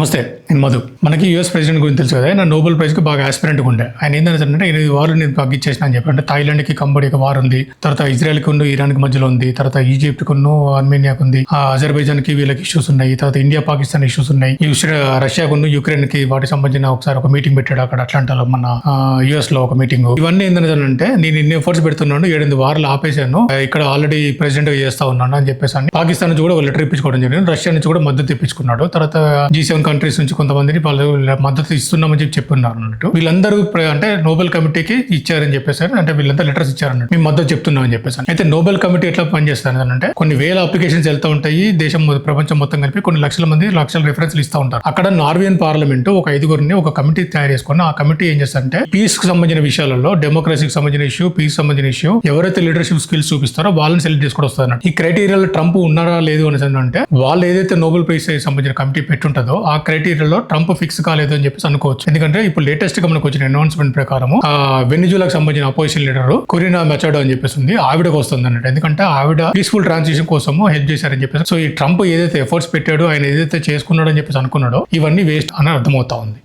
నమస్తే నేను మధు. మనకి యూఎస్ ప్రెసిడెంట్ గురించి తెలుసు కదా ఆయన నోబెల్ ప్రైజ్కి బాగా ఆస్పిరెంట్ ఉండే. ఆయన ఏంటంటే ఎనిమిది వారు నేను తగ్గించేసిన అని చెప్పి అంటే థాయిలాండ్కి కంబోడియాకి వార్ ఉంది. తర్వాత ఇజ్రాయెల్కి ఉన్న ఇరాన్కి మధ్యలో ఉంది. తర్వాత ఈజిప్ట్ ఉన్న అర్మేనియాకు ఉంది. అజర్బైజాన్కి కి వీళ్ళకి ఇష్యూస్ ఉన్నాయి. తర్వాత ఇండియా పాకిస్తాన్ ఇష్యూస్ ఉన్నాయి. రష్యాకు ఉన్న కి వాటికి సంబంధించిన ఒకసారి ఒక మీటింగ్ పెట్టాడు అక్కడ అట్లాంటాలో మన యుఎస్లో ఒక మీటింగ్ ఇవన్నీ ఏంటంటే నేను ఇన్ని ఎఫర్ట్స్ పెడుతున్నాను ఏడెనిమిది వారాలు ఆపేశాను. ఇక్కడ ఆల్రెడీ ప్రెసిడెంట్ చేస్తా ఉన్నాను అని చెప్పేసి పాకిస్తాన్ నుంచి కూడా ఒక లెటర్ ఇప్పించుకోవడం జరిగింది. రష్యా నుంచి కూడా మద్దతు ఇప్పించుకున్నాడు తర్వాత జీ సెవెన్ కంట్రీస్ నుంచి కొంతమందిని వాళ్ళు మద్దతు ఇస్తున్నామని చెప్పి చెప్పున్నారు అన్నట్టు. వీళ్ళందరూ అంటే నోబెల్ కమిటీకి ఇచ్చారని చెప్పేసారు. అంటే వీళ్ళంతా లెటర్స్ ఇచ్చారన్నట్టు. మేము మద్దతు చెప్తున్నామని చెప్పేసాను అయితే నోబెల్ కమిటీ ఎట్లా పనిచేస్తారు అంటే కొన్ని వేల అప్లికేషన్స్ వెళ్తూ ఉంటాయి. దేశం ప్రపంచం మొత్తం కలిపి కొన్ని లక్షల మంది లక్షల రిఫరెన్స్లు ఇస్తూ ఉంటారు. అక్కడ నార్వేన్ పార్లమెంట్ ఒక ఐదుగురిని ఒక కమిటీ తయారు చేసుకుని ఆ కమిటీ ఏం చేస్తారంటే పీస్కి సంబంధించిన విషయాలలో డెమోక్రసీకి సంబంధించిన ఇష్యూ పీస్ సంబంధించిన ఇష్యూ ఎవరైతే లీడర్షిప్ స్కిల్స్ చూపిస్తారో వాళ్ళని సెలెక్ట్ చేసుకుని వస్తారు ఈ క్రైటీరియాలో ట్రంప్ ఉన్నారా లేదు అని అంటే వాళ్ళు ఏదైతే నోబెల్ ప్రైజ్ సంబంధించిన కమిటీ పెట్టుంటుందో ఆ క్రైటీరియాలో ట్రంప్ ఫిక్స్ కాలేదు అని చెప్పేసి అనుకోవచ్చు. ఎందుకంటే ఇప్పుడు లేటెస్ట్గా మనకు వచ్చిన అనౌన్స్మెంట్ ప్రకారం ఆ సంబంధించిన అపోజిషన్ లీడర్ కొరినా మెచాడో అని చెప్పేసి ఉంది. ఆవిడకు వస్తుంది అన్నట్టు. ఎందుకంటే ఆవిడ పీస్ఫుల్ ట్రాన్సిషన్ కోసము హెల్ప్ చేశారని చెప్పేసి. సో ఈ ట్రంప్ ఏదైతే ఎఫర్ట్స్ పెట్టాడో ఆయన ఏదైతే చేసుకున్నాడో అని చెప్పేసి అనుకున్నాడో ఇవన్నీ వేస్ట్ అని అర్థమవుతా ఉంది.